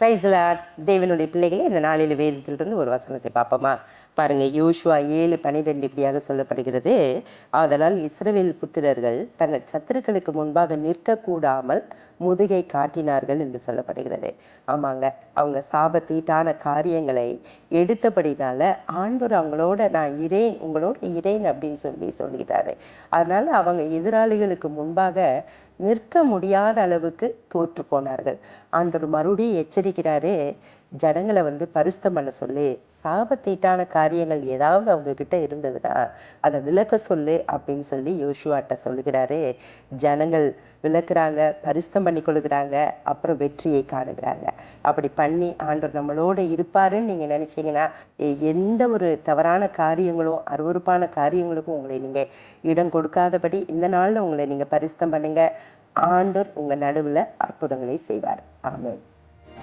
பிரைஸ்லாட் தேவனுடைய பிள்ளைகளே இந்த நாளில் வேதத்திலிருந்து ஒரு வசனத்தை பார்ப்போமா? பாருங்க யூஷுவா ஏழு பனிரெண்டு இப்படியாக சொல்லப்படுகிறது. ஆதலால் இஸ்ரவேல் புத்திரர்கள் தங்கள் சத்துருக்களுக்கு முன்பாக நிற்கக்கூடாமல் முதுகை காட்டினார்கள் என்று சொல்லப்படுகிறது. ஆமாங்க அவங்க சாபத்தீட்டான காரியங்களை எடுத்தபடினால ஆண்டவர் அவங்களோட நான் இறேன் உங்களோட இறேன் அப்படின்னு சொல்லி சொல்லிட்டாரு. அதனால் அவங்க எதிராளிகளுக்கு முன்பாக நிற்க முடியாத அளவுக்கு தோற்று போனார்கள். ஆண்டவர் மறுபடியும் எச்சரிக்கிறாரு ஜனங்களை வந்து பரிசுத்தம் பண்ண சொல்லி சாபத்தீட்டான காரியங்கள் ஏதாவது அவங்க கிட்ட இருந்ததுன்னா அதை விளக்க சொல்லு அப்படின்னு சொல்லி யோசுவாட்ட சொல்லுகிறாரு. ஜனங்கள் விளக்குறாங்க பரிசுத்தம் பண்ணி கொள்கிறாங்க அப்புறம் வெற்றியை காணுகிறாங்க. அப்படி பண்ணி ஆண்டவர் நம்மளோட இருப்பாருன்னு நீங்கள் நினச்சிங்கன்னா எந்த ஒரு தவறான காரியங்களும் அருவறுப்பான காரியங்களுக்கும் உங்களை நீங்கள் இடம் கொடுக்காதபடி இந்த நாளில் உங்களை நீங்கள் பரிசுத்தம் பண்ணுங்க. ஆண்டவர் உங்கள் நடுவில் அற்புதங்களை செய்வார். ஆமாம்